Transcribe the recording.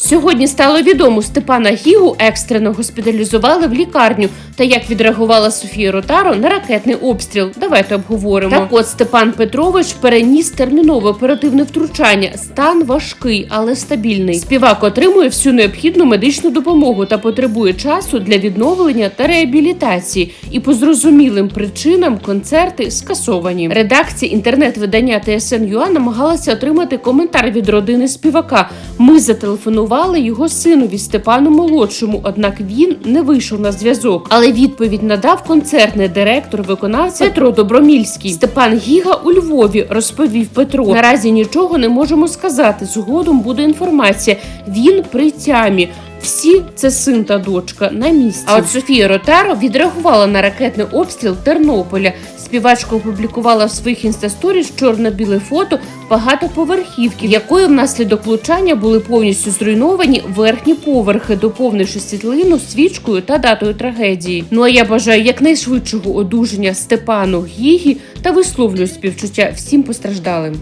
Сьогодні стало відомо, Степана Гігу екстрено госпіталізували в лікарню. Та як відреагувала Софія Ротаро на ракетний обстріл? Давайте обговоримо. Так от Степан Петрович переніс термінове оперативне втручання. Стан важкий, але стабільний. Співак отримує всю необхідну медичну допомогу та потребує часу для відновлення та реабілітації. І по зрозумілим причинам концерти скасовані. Редакція інтернет-видання TSN.ua намагалася отримати коментар від родини співака. Ми зателефонували його синові Степану молодшому, однак він не вийшов на зв'язок. Але відповідь надав концертний директор виконавця Петро Добромільський. Степан Гіга у Львові розповів Петро. Наразі нічого не можемо сказати. Згодом буде інформація. Він при тямі. Всі це син та дочка на місці. А от Софія Ротаро відреагувала на ракетний обстріл Тернополя. Співачка опублікувала в своїх інстасторіс чорно-біле фото багатоповерхівки, якої внаслідок влучання були повністю зруйновані верхні поверхи, доповнивши світлину свічкою та датою трагедії. Ну а я бажаю якнайшвидшого одужання Степану Гігі та висловлюю співчуття всім постраждалим.